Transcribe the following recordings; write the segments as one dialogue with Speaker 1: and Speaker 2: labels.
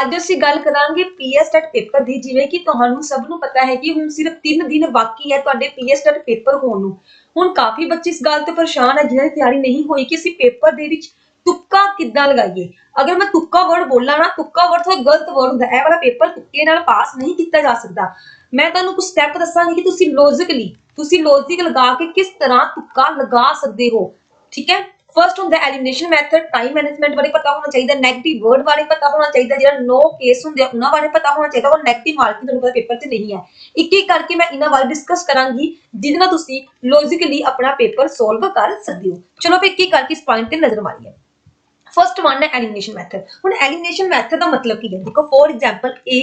Speaker 1: ਅੱਜ ਅਸੀਂ ਗੱਲ ਕਰਾਂਗੇ ਪੀਐਸਟੈਟ ਪੇਪਰ ਦੀ, ਜਿਵੇਂ ਕਿ ਤੁਹਾਨੂੰ ਸਭ ਨੂੰ ਪਤਾ ਹੈ ਕਿ ਹੁਣ ਸਿਰਫ 3 ਦਿਨ ਬਾਕੀ ਹੈ ਤੁਹਾਡੇ ਪੀਐਸਟੈਟ ਪੇਪਰ ਹੋਣ ਨੂੰ। ਹੁਣ ਕਾਫੀ ਬੱਚੇ ਇਸ ਗੱਲ ਤੋਂ ਪਰੇਸ਼ਾਨ ਹੈ ਜਿਨ੍ਹਾਂ ਦੀ ਤਿਆਰੀ ਨਹੀਂ ਹੋਈ ਕਿ ਅਸੀਂ ਪੇਪਰ ਦੇ ਵਿੱਚ ਤੁੱਕਾ ਕਿੱਦਾਂ ਲਗਾਈਏ। ਅਗਰ ਮੈਂ ਤੁੱਕਾ ਵਰਡ ਬੋਲਾਂ ਨਾ ਤੁੱਕਾ ਵਰਡ ਥੋੜਾ ਗਲਤ ਵਰਡ ਹੁੰਦਾ, ਇਹ ਵਾਲਾ ਪੇਪਰ ਤੁੱਕੇ ਨਾਲ ਪਾਸ ਨਹੀਂ ਕੀਤਾ ਜਾ ਸਕਦਾ। ਮੈਂ ਤੁਹਾਨੂੰ ਕੁਝ ਸਟੈਪ ਦੱਸਾਂਗੀ ਕਿ ਤੁਸੀਂ ਲੌਜੀਕਲੀ ਤੁਸੀਂ ਲੌਜੀਕ ਲਗਾ ਕੇ ਕਿਸ ਤਰ੍ਹਾਂ ਤੁੱਕਾ ਲਗਾ ਸਕਦੇ ਹੋ, ਠੀਕ ਹੈ? ਫਰਸਟ ਹੁੰਦਾ ਐਲੀਮੀਨੇਸ਼ਨ ਮੈਥਡ ਟਾਈਮ ਮੈਨੇਜਮੈਂਟ ਬਾਰੇ ਪਤਾ ਹੋਣਾ ਚਾਹੀਦਾ 네ਗੇਟਿਵ ਵਰਡ ਬਾਰੇ ਪਤਾ ਹੋਣਾ ਚਾਹੀਦਾ, ਜਿਹੜਾ ਨੋ ਕੇਸ ਹੁੰਦੇ ਆ, ਉਹਨਾਂ ਬਾਰੇ ਪਤਾ ਹੋਣਾ ਚਾਹੀਦਾ, ਉਹ 네ਗੇਟਿਵ ਮਾਰਕਿੰਗ ਤੁਹਾਨੂੰ ਪਤਾ ਪੇਪਰ 'ਚ ਨਹੀਂ ਹੈ। ਇੱਕ ਇੱਕ ਕਰਕੇ ਮੈਂ ਇਹਨਾਂ ਬਾਰੇ ਡਿਸਕਸ ਕਰਾਂਗੀ, ਜਿਹਦੇ ਨਾਲ ਤੁਸੀਂ ਲੌਜੀਕਲੀ ਆਪਣਾ ਪੇਪਰ ਸੋਲਵ ਕਰ ਸਕਦੇ ਹੋ। ਚਲੋ ਫਿਰ ਇੱਕ ਇੱਕ ਕਰਕੇ ਇਸ ਪੁਆਇੰਟ ਤੇ ਨਜ਼ਰ ਮਾਰੀਏ। ਫਰਸਟ ਵਨ ਹੈ ਐਲੀਮੀਨੇਸ਼ਨ ਮੈਥਡ ਹੁਣ ਐਲੀਮੀਨੇਸ਼ਨ ਮੈਥਡ ਦਾ ਮਤਲਬ ਕੀ ਹੈ? ਦੇਖੋ for example A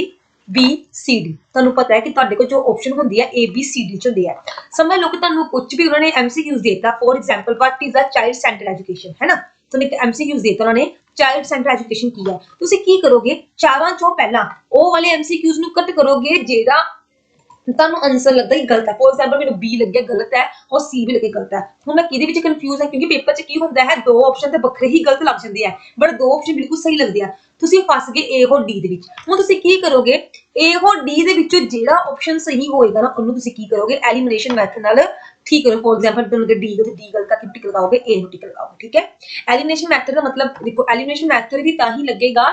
Speaker 1: B, C, D ਤੁਹਾਨੂੰ ਪਤਾ ਹੈ ਕਿ ਤੁਹਾਡੇ ਕੋਲ ਜੋ ਆਪਸ਼ਨ ਹੁੰਦੀ ਹੈ A, B, C, D ਚ ਹੁੰਦੀ ਹੈ ਸਮਝ ਲਓ ਕਿ ਤੁਹਾਨੂੰ ਕੁਝ ਵੀ ਉਹਨਾਂ ਨੇ MCQs ਦੇਤਾ। For example what is the child centre education ਹੈ ਨਾ? ਤੁਹਾਨੂੰ ਇੱਕ MCQs ਦੇਤਾ ਉਹਨਾਂ ਨੇ। ਚਾਈਲਡ ਸੈਂਟਰ ਐਜੂਕੇਸ਼ਨ ਕੀ ਹੈ ਤੁਸੀਂ ਕੀ ਕਰੋਗੇ? ਚਾਰਾਂ ਚੋਂ ਪਹਿਲਾਂ ਉਹ ਵਾਲੇ MCQs ਨੂੰ ਕੱਟ ਕਰੋਗੇ, ਜਿਹੜਾ ਤੁਹਾਨੂੰ ਆਨਸਰ ਲੱਗਦਾ ਹੀ ਗਲਤ ਹੈ। ਫੋਰ ਐਗਜ਼ਾਮਪਲ ਮੈਨੂੰ B ਲੱਗਿਆ, ਗਲਤ ਹੈ ਔਰ C ਵੀ ਲੱਗੇ ਗਲਤ ਹੈ। ਹੁਣ ਮੈਂ ਕਿਹਦੇ ਵਿੱਚ ਕਨਫਿਊਜ਼ ਹਾਂ? ਕਿਉਂਕਿ ਪੇਪਰ 'ਚ ਕੀ ਹੁੰਦਾ ਹੈ, ਦੋ ਆਪਸ਼ਨ ਤੇ ਵੱਖਰੇ ਹੀ ਗਲਤ ਲੱਗ ਜਾਂਦੇ ਆ। ਬਟ ਦੋ ਆਪਸ਼ਨ ਬਿਲਕੁਲ ਸਹੀ ਲੱਗਦੇ ਆ। ਤੁਸੀਂ ਫਸ ਗਏ ਏ ਹੋਰ ਡੀ ਦੇ ਵਿੱਚ। ਹੁਣ ਤੁਸੀਂ ਕੀ ਕਰੋਗੇ? ਏ ਹੋਰ ਡੀ ਦੇ ਵਿੱਚੋਂ ਜਿਹੜਾ ਆਪਸ਼ਨ ਸਹੀ ਹੋਏਗਾ ਨਾ, ਉਹਨੂੰ ਤੁਸੀਂ ਕੀ ਕਰੋਗੇ? ਐਲੀਮੀਨੇਸ਼ਨ ਮੈਥਡ ਨਾਲ ਠੀਕ ਕਰੋ ਫੋਰ ਐਗਜ਼ਾਮਪਲ ਤੁਹਾਨੂੰ ਕਿ D ਤੇ D ਗਲਤ ਕਰਕੇ ਟਿਕ ਲਗਾਓਗੇ A ਨੂੰ ਟਿਕ ਲਗਾਓਗੇ ਠੀਕ ਹੈ? ਐਲੀਮੀਨੇਸ਼ਨ ਮੈਥਡ ਦਾ ਮਤਲਬ ਦੇਖੋ ਐਲੀਮੀਨੇਸ਼ਨ ਮੈਥਡ ਵੀ ਤਾਂ ਹੀ ਲੱਗੇਗਾ,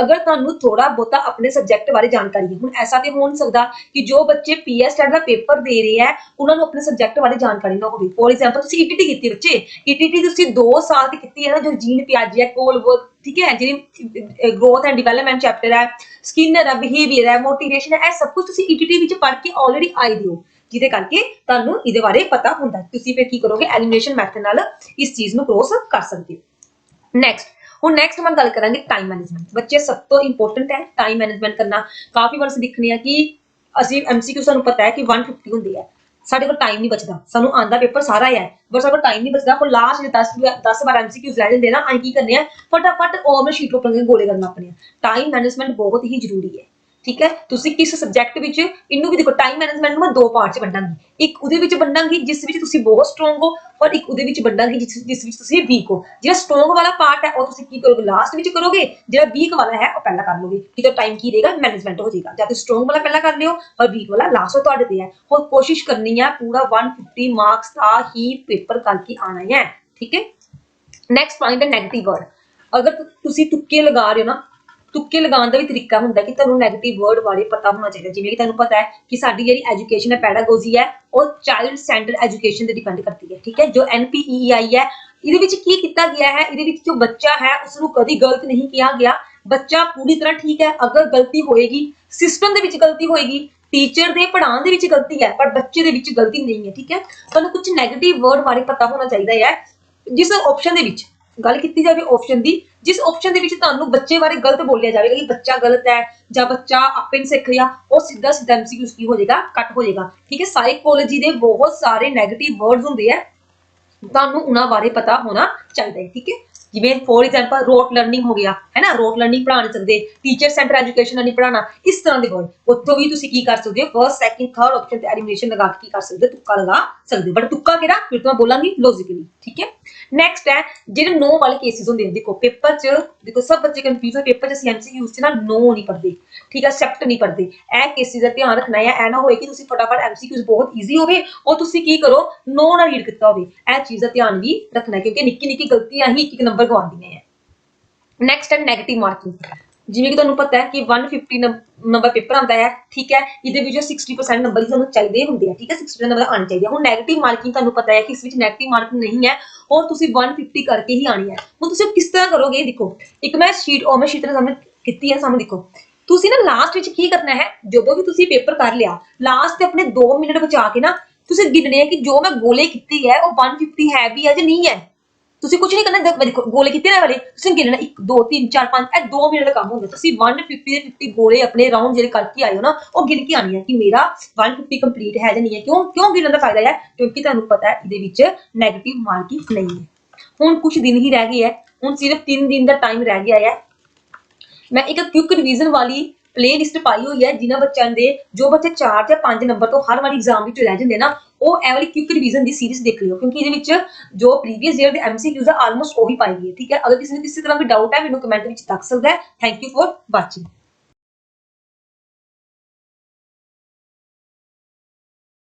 Speaker 1: ਅਗਰ ਤੁਹਾਨੂੰ ਥੋੜਾ ਬਹੁਤਾ ਆਪਣੇ ਸਬਜੈਕਟ ਬਾਰੇ ਜਾਣਕਾਰੀ ਹੈ। ਹੁਣ ਐਸਾ ਤੇ ਹੋ ਨਹੀਂ ਸਕਦਾ ਕਿ ਜੋ ਬੱਚੇ ਪੀਐਸ ਟੈਟ ਦਾ ਪੇਪਰ ਦੇ ਰਹੇ ਹੈ, ਉਹਨਾਂ ਨੂੰ ਆਪਣੇ ਸਬਜੈਕਟ ਬਾਰੇ ਜਾਣਕਾਰੀ ਨਾ ਹੋਵੇ। ਫੋਰ ਐਗਜ਼ਾਮਪਲ ਤੁਸੀਂ ਈਟੀਟੀ ਕੀਤੀ ਬੱਚੇ? ਈਟੀਟੀ ਤੁਸੀਂ 2 ਸਾਲ ਦੀ ਕੀਤੀ ਹੈ ਨਾ, ਜੋ ਜੀਨ ਪਿਆਜੀ ਹੈ ਠੀਕ ਹੈ? ਜਿਹੜੀ ਗਰੋਥ ਐਂਡ ਡਿਵੈਲਪਮੈਂਟ ਚੈਪਟਰ ਹੈ ਸਕਿਨਰ ਹੈ ਬਿਹੇਵੀਅਰ ਹੈ ਮੋਟੀਵੇਸ਼ਨ ਹੈ, ਇਹ ਸਭ ਕੁਝ ਤੁਸੀਂ ਈਟੀਟੀ ਵਿੱਚ ਪੜ੍ਹ ਕੇ ਆਲਰੇਡੀ ਆਏ ਦਿਓ। ਜਿਹਦੇ ਕਰਕੇ ਤੁਹਾਨੂੰ ਇਹਦੇ ਬਾਰੇ ਪਤਾ ਹੁੰਦਾ ਤੁਸੀਂ ਫਿਰ ਕੀ ਕਰੋਗੇ? ਐਲੀਮੀਨੇਸ਼ਨ ਮੈਥਡ ਨਾਲ ਇਸ ਚੀਜ਼ ਨੂੰ ਕ੍ਰੋਸ ਕਰ ਸਕਦੇ ਹੋ। ਨੈਕਸਟ ਹੁਣ ਨੈਕਸਟ ਮੈਂ ਗੱਲ ਕਰਾਂਗੇ ਟਾਈਮ ਮੈਨੇਜਮੈਂਟ ਬੱਚੇ, ਸਭ ਤੋਂ ਇੰਪੋਰਟੈਂਟ ਹੈ ਟਾਈਮ ਮੈਨੇਜਮੈਂਟ ਕਰਨਾ। ਕਾਫੀ ਵਾਰ ਅਸੀਂ ਦੇਖਨੇ ਆ ਕਿ ਅਸੀਂ ਐਮਸੀਕਿਊ ਸਾਨੂੰ ਪਤਾ ਹੈ ਕਿ 150 ਹੁੰਦੀ ਹੈ। ਸਾਡੇ ਕੋਲ ਟਾਈਮ ਨਹੀਂ ਬਚਦਾ। ਸਾਨੂੰ ਆਂਦਾ ਪੇਪਰ ਸਾਰਾ ਹੀ ਹੈ। ਪਰ ਸਾਡੇ ਕੋਲ ਟਾਈਮ ਨਹੀਂ ਬਚਦਾ। ਕੋਲ ਲਾਸਟ ਦੇ 10 10 12 ਐਮਸੀਕਿਊਜ਼ ਲੈ ਲੈਂਦੇ ਨਾ, ਅਸੀਂ ਕੀ ਕਰਨੇ ਆ? ਫਟਾਫਟ ਉਹ ਸ਼ੀਟ ਉੱਪਰ ਗੋਲੇ ਕਰਨਾ ਆਪਣੇ ਟਾਈਮ ਮੈਨੇਜਮੈਂਟ ਬਹੁਤ ਹੀ ਜ਼ਰੂਰੀ ਹੈ। ਠੀਕ ਹੈ? ਤੁਸੀਂ ਕਿਸ ਸਬਜੈਕਟ ਵਿੱਚ, ਇਹਨੂੰ ਵੀ ਦੇਖੋ ਟਾਈਮ ਮੈਨੇਜਮੈਂਟ ਨੂੰ ਮੈਂ ਦੋ ਪਾਰਟ 'ਚ ਵੰਡਾਂਗੀ। ਇੱਕ ਉਹਦੇ ਵਿੱਚ ਵੰਡਾਂਗੀ, ਜਿਸ ਵਿੱਚ ਤੁਸੀਂ ਬਹੁਤ ਸਟਰੋਂਗ ਹੋ, ਔਰ ਇੱਕ ਉਹਦੇ ਵਿੱਚ ਵੰਡਾਂਗੀ, ਜਿਸ ਜਿਸ ਵਿੱਚ ਤੁਸੀਂ ਵੀਕ ਹੋ। ਜਿਹੜਾ ਸਟਰੋਂਗ ਵਾਲਾ ਪਾਰਟ ਹੈ, ਉਹ ਤੁਸੀਂ ਕੀ ਕਰੋਗੇ? ਲਾਸਟ ਵਿੱਚ ਕਰੋਗੇ। ਜਿਹੜਾ ਵੀਕ ਵਾਲਾ ਹੈ, ਉਹ ਪਹਿਲਾਂ ਕਰ ਲਓਗੇ। ਠੀਕ ਹੈ? ਟਾਈਮ ਕੀ ਰਹੇਗਾ? ਮੈਨੇਜਮੈਂਟ ਹੋ ਜਾਏਗਾ। ਜਾਂ ਤੁਸੀਂ ਸਟਰੋਂਗ ਵਾਲਾ ਪਹਿਲਾਂ ਕਰ ਲਿਓ, ਔਰ ਵੀਕ ਵਾਲਾ ਲਾਸਟ ਤੁਹਾਡੇ ਤੇ ਹੈ। ਹੋਰ ਕੋਸ਼ਿਸ਼ ਕਰਨੀ ਹੈ ਪੂਰਾ 150 ਮਾਰਕਸ ਦਾ ਹੀ ਪੇਪਰ ਕਰਕੇ ਆਣਾ ਹੈ ਠੀਕ ਹੈ? ਨੈਕਸਟ ਪੁਆਇੰਟ ਹੈ 네ਗੇਟਿਵ ਵਰਡ ਅਗਰ ਤੁਸੀਂ ਤੁੱਕੇ ਲਗਾ ਰਹੇ ਹੋ ਨਾ ਤੁੱਕੇ ਲਗਾਉਣ ਦਾ ਵੀ ਤਰੀਕਾ ਹੁੰਦਾ ਕਿ ਤੁਹਾਨੂੰ 네ਗੇਟਿਵ ਵਰਡ ਬਾਰੇ ਪਤਾ ਹੋਣਾ ਚਾਹੀਦਾ। ਜਿਵੇਂ ਕਿ ਤੁਹਾਨੂੰ ਪਤਾ ਹੈ ਕਿ ਸਾਡੀ ਜਿਹੜੀ ਐਜੂਕੇਸ਼ਨ ਹੈ ਪੈਡਾਗੋਜੀ ਹੈ, ਉਹ ਚਾਈਲਡ ਸੈਂਟਰ ਐਜੂਕੇਸ਼ਨ ਤੇ ਡਿਪੈਂਡ ਕਰਦੀ ਹੈ, ਠੀਕ ਹੈ? ਜੋ ਐਨਪੀਈਆਈ ਹੈ, ਇਹਦੇ ਵਿੱਚ ਕੀ ਕੀਤਾ ਗਿਆ ਹੈ? ਇਹਦੇ ਵਿੱਚ ਜੋ ਬੱਚਾ ਹੈ ਉਸ ਨੂੰ ਕਦੀ ਗਲਤ ਨਹੀਂ ਕਿਹਾ ਗਿਆ। ਬੱਚਾ ਪੂਰੀ ਤਰ੍ਹਾਂ ਠੀਕ ਹੈ। ਅਗਰ ਗਲਤੀ ਹੋਏਗੀ ਸਿਸਟਮ ਦੇ ਵਿੱਚ ਗਲਤੀ ਹੋਏਗੀ ਟੀਚਰ ਦੇ ਪੜ੍ਹਾਉਣ ਦੇ ਵਿੱਚ ਗਲਤੀ ਹੈ, ਪਰ ਬੱਚੇ ਦੇ ਵਿੱਚ ਗਲਤੀ ਨਹੀਂ ਹੈ, ਠੀਕ ਹੈ? ਤੁਹਾਨੂੰ ਕੁਝ 네ਗੇਟਿਵ ਵਰਡ ਬਾਰੇ ਪਤਾ ਹੋਣਾ ਚਾਹੀਦਾ ਹੈ। ਜਿਸ ਆਪਸ਼ਨ ਦੇ ਵਿੱਚ ਗੱਲ ਕੀਤੀ ਜਾਵੇ ਆਪਸ਼ਨ ਦੀ, ਜਿਸ ਆਪਸ਼ਨ ਦੇ ਵਿੱਚ ਤੁਹਾਨੂੰ ਬੱਚੇ ਬਾਰੇ ਗਲਤ ਬੋਲਿਆ ਜਾਵੇਗਾ ਕਿ ਬੱਚਾ ਗਲਤ ਹੈ ਜਾਂ ਬੱਚਾ ਆਪੇ ਨਹੀਂ ਸਿੱਖ ਰਿਹਾ, ਉਹ ਸਿੱਧਾ ਸਿੱਧਾ ਐਮਸੀਕਿਊ ਕੀ ਹੋ ਜਾਏਗਾ ਕੱਟ ਹੋ ਜਾਏਗਾ। ਠੀਕ ਹੈ ਸਾਈਕੋਲੋਜੀ ਦੇ ਬਹੁਤ ਸਾਰੇ 네ਗੇਟਿਵ ਵਰਡਸ ਹੁੰਦੇ ਆ, ਤੁਹਾਨੂੰ ਉਹਨਾਂ ਬਾਰੇ ਪਤਾ ਹੋਣਾ ਚਾਹੀਦਾ ਹੈ, ਠੀਕ ਹੈ। ਜਿਵੇਂ ਫੋਰ ਐਗਜ਼ਾਮਪਲ ਰੋਟ ਲਰਨਿੰਗ ਹੋ ਗਿਆ, ਹੈ ਨਾ? ਰੋਟ ਲਰਨਿੰਗ ਪੜ੍ਹਾ ਨਹੀਂ ਸਕਦੇ ਟੀਚਰ ਸੈਂਟਰ ਐਜੂਕੇਸ਼ਨ ਨਹੀਂ ਪੜਾਉਣਾ ਇਸ ਤਰ੍ਹਾਂ ਦੇ ਵਰਡ ਉੱਥੋਂ ਵੀ ਤੁਸੀਂ ਕੀ ਕਰ ਸਕਦੇ ਹੋ ਫਰਸਟ ਸੈਕਿੰਡ ਥਰਡ ਆਪਸ਼ਨ ਤੇ ਐਲੀਮੀਨੇਸ਼ਨ ਲਗਾ ਕੇ ਕੀ ਕਰ ਸਕਦੇ ਹੋ, ਤੁੱਕਾ ਲਗਾ ਸਕਦੇ ਬਟ ਤੁੱਕਾ ਕਿਹੜਾ? ਫਿਰ ਤੋਂ ਬੋਲਾਂਗੀ ਲੌਜੀਕਲੀ ਠੀਕ ਹੈ। ਨੈਕਸਟ ਹੈ, ਜਿਹੜੇ ਨੋ ਵਾਲੇ ਕੇਸਿਸ ਹੁੰਦੇ ਨੇ, ਦੇਖੋ ਪੇਪਰ 'ਚ, ਦੇਖੋ ਸਭ ਬੱਚੇ ਕਨਫਿਊਜ਼ ਹੋ ਪੇਪਰ 'ਚ ਅਸੀਂ ਐਮਸੀਕਿਊਜ਼ 'ਚ ਨਾ ਨੋ ਨਹੀਂ ਪੜਦੇ ਠੀਕ ਹੈ ਐਕਸੈਪਟ ਨਹੀਂ ਪੜਦੇ ਇਹ ਕੇਸਿਸ ਦਾ ਧਿਆਨ ਰੱਖਣਾ ਹੈ, ਇਹ ਨਾ ਹੋਏ ਕਿ ਤੁਸੀਂ ਫਟਾਫਟ ਐਮਸੀਕਿਊਜ਼ ਬਹੁਤ ਈਜ਼ੀ ਹੋਵੇ ਔਰ ਤੁਸੀਂ ਕੀ ਕਰੋ ਨੋ ਨਾ ਰੀਡ ਕੀਤਾ ਹੋਵੇ। ਇਹ ਚੀਜ਼ ਦਾ ਧਿਆਨ ਵੀ ਰੱਖਣਾ ਕਿਉਂਕਿ ਨਿੱਕੀ ਨਿੱਕੀ ਗਲਤੀਆਂ ਹੀ ਇੱਕ ਇੱਕ ਨੰਬਰ ਗਵਾਉਂਦੀਆਂ ਹੈ। ਨੈਕਸਟ ਹੈ 네ਗੇਟਿਵ ਮਾਰਕਿੰਗ ਜਿਵੇਂ ਕਿ ਤੁਹਾਨੂੰ ਪਤਾ ਹੈ ਕਿ 150 ਨੰਬਰ ਪੇਪਰ ਆਉਂਦਾ ਹੈ, ਠੀਕ ਹੈ? ਇਹਦੇ ਵਿੱਚੋਂ 60% ਨੰਬਰ ਹੀ ਤੁਹਾਨੂੰ ਚਾਹੀਦੇ ਹੁੰਦੇ ਆ, ਠੀਕ ਹੈ? 60% ਨੰਬਰ ਆਉਣੇ ਚਾਹੀਦੇ ਹੁਣ ਨੈਗੇਟਿਵ ਮਾਰਕਿੰਗ ਤੁਹਾਨੂੰ ਪਤਾ ਹੈ ਕਿ ਇਸ ਵਿੱਚ ਨੈਗੇਟਿਵ ਮਾਰਕਿੰਗ ਨਹੀਂ ਹੈ ਔਰ ਤੁਸੀਂ 150 ਕਰਕੇ ਹੀ ਆਣੀ ਹੈ। ਹੁਣ ਤੁਸੀਂ ਕਿਸ ਤਰ੍ਹਾਂ ਕਰੋਗੇ? ਦੇਖੋ, ਇੱਕ ਮੈਂ ਸ਼ੀਟ ਉਹ ਮੈਂ ਸ਼ੀਟ ਸਾਹਮਣੇ ਕੀਤੀ ਹੈ, ਸਾਹਮਣੇ ਦੇਖੋ। ਤੁਸੀਂ ਨਾ ਲਾਸਟ ਵਿੱਚ ਕੀ ਕਰਨਾ ਹੈ? ਜਦੋਂ ਵੀ ਤੁਸੀਂ ਪੇਪਰ ਕਰ ਲਿਆ ਲਾਸਟ ਤੇ ਆਪਣੇ 2 ਮਿੰਟ ਬਚਾ ਕੇ ਨਾ, ਤੁਸੀਂ ਗਿਣਨੇ ਆ ਕਿ ਜੋ ਮੈਂ ਗੋਲੇ ਕੀਤੀ ਹੈ, ਉਹ 150 ਹੈ ਵੀ ਹੈ ਜਾਂ ਨਹੀਂ ਹੈ? ਤੁਸੀਂ ਕੁਝ ਨਹੀਂ ਕਰਨਾ ਦੇਖ- ਦੇਖੋ ਗੋਲੇ ਕੀਤੇ ਨਾ ਵਾਲੇ, ਤੁਸੀਂ ਗਿਣਨਾ 1 2 3 4 5 ਇਹ 2 ਮਿੰਟ ਦਾ ਕੰਮ ਹੁੰਦਾ। ਤੁਸੀਂ 150 ਦੇ 50 ਗੋਲੇ ਆਪਣੇ ਰਾਉਂਡ ਜਿਹੜੇ ਕਰਕੇ ਆਏ ਨਾ, ਉਹ ਗਿਣ ਕੇ ਆਣੀ ਹੈ ਕਿ ਮੇਰਾ 150 ਕੰਪਲੀਟ ਹੈ ਜਾਂ ਨਹੀਂ ਹੈ। ਕਿਉਂ ਕਿਉਂ ਗਿਣਨ ਦਾ ਫਾਇਦਾ ਹੈ? ਕਿਉਂਕਿ ਤੁਹਾਨੂੰ ਪਤਾ ਹੈ, ਇਹਦੇ ਵਿੱਚ 네ਗੇਟਿਵ ਮਾਰਕਿੰਗ ਨਹੀਂ ਹੈ। ਹੁਣ ਕੁਝ ਦਿਨ ਹੀ ਰਹਿ ਗਏ ਹੈ, ਹੁਣ ਸਿਰਫ 3 ਦਿਨ ਦਾ ਟਾਈਮ ਰਹਿ ਗਿਆ ਹੈ। ਮੈਂ ਇੱਕ ਕੁਇਕ ਰਿਵੀਜ਼ਨ ਵਾਲੀ ਪਲੇਲਿਸਟ ਪਾਈ ਹੋਈ ਹੈ, ਜਿਨ੍ਹਾਂ ਬੱਚਿਆਂ ਦੇ, ਜੋ ਬੱਚੇ 4 ਜਾਂ 5 ਨੰਬਰ ਤੋਂ ਹਰ ਵਾਰੀ ਐਗਜ਼ਾਮ ਵਿੱਚ ਰਹਿ ਜਾਂਦੇ ਨਾ ਉਹ ਇਹ ਵਾਲੀ ਕੁਇਕ ਰਿਵੀਜ਼ਨ ਦੀ ਸੀਰੀਜ਼ ਦੇਖ ਲਿਓ, ਕਿਉਂਕਿ ਇਹਦੇ ਵਿੱਚ ਜੋ ਪ੍ਰੀਵੀਅਸ ਈਅਰ ਦੇ ਐਮਸੀਕਿਊਜ਼ ਆ ਆਲਮੋਸਟ ਉਹੀ ਪਾਈ ਗਈ ਹੈ, ਠੀਕ ਹੈ? ਅਗਰ ਕਿਸੇ ਨੂੰ ਕਿਸੇ ਤਰ੍ਹਾਂ ਵੀ ਡਾਊਟ ਹੈ, ਮੈਨੂੰ ਕਮੈਂਟ ਵਿੱਚ ਦੱਸ ਸਕਦਾ ਹੈ। Thank you for watching